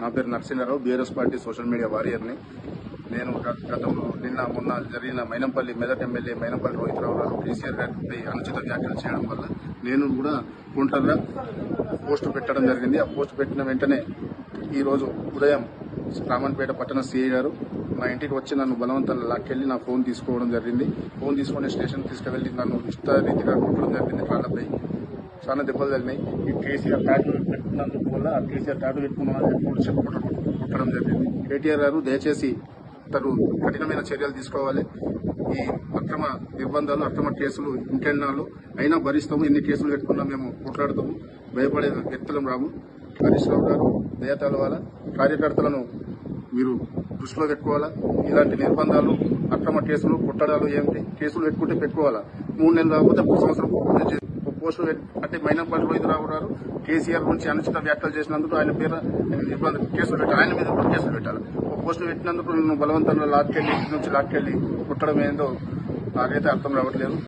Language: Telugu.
నా పేరు Narasimharao BRS party social media వారియర్ని. నేను గతంలో నిన్న మొన్న జరిగిన మైనంపల్లి మెదక్ ఎమ్మెల్యే మైనంపల్లి రోహితరావు గారు కేసీఆర్ గారిపై అనుచిత వ్యాఖ్యలు చేయడం వల్ల నేను కూడా ఒంటరిగా పోస్టు పెట్టడం జరిగింది. ఆ పోస్ట్ పెట్టిన వెంటనే ఈరోజు ఉదయం రామన్పేట పట్టణ సిఐ గారు మా ఇంటికి వచ్చి నన్ను బలవంతంగా లాక్కెళ్ళి నా ఫోన్ తీసుకోవడం జరిగింది. ఫోన్ తీసుకుని స్టేషన్ తీసుకువెళ్ళి నన్ను ఇష్టారీతిగా కొట్టడం జరిగింది. కాళ్ళపై చాలా దెబ్బలు తగిలినాయి. ఈ కేసీఆర్ టాటూ పెట్టుకున్నందుకు వల్ల ఆ కేసీఆర్ టాటూ పెట్టుకున్నామని చెప్పి చెప్పి కొట్టడం జరిగింది. కేటీఆర్ గారు దయచేసి తను కఠినమైన చర్యలు తీసుకోవాలి. ఈ అక్రమ నిర్బంధాలు అక్రమ కేసులు ఇంకెన్నాళ్ళు అయినా భరిస్తాము. ఎన్ని కేసులు పెట్టుకున్నా మేము కొట్లాడతాము. భయపడే వ్యక్తులం రాము. హరీష్ రావు గారు దయ వల్ల కార్యకర్తలను మీరు దృష్టిలో పెట్టుకోవాలా? ఇలాంటి నిర్బంధాలు అక్రమ కేసులు కొట్టడాలు ఏమిటి? కేసులు పెట్టుకుంటే పెట్టుకోవాలా? మూడు నెలలు కాకపోతే ఒక సంవత్సరం పూర్తి అంటే ఒక పోస్టు అంటే రోహితరావు గారు కేసీఆర్ గురించి అనుచిత వ్యాఖ్యలు చేసినందుకు ఆయన పేరు నిర్బంధ కేసులు పెట్టాలి. ఆయన మీద కూడా కేసులు పెట్టాలి. ఒక పోస్టు పెట్టినందుకు నన్ను బలవంతంగా లాక్కెళ్ళి ఇంటి నుంచి లాక్కెళ్ళి కుట్టడం ఏందో నాకైతే అర్థం రావట్లేదు.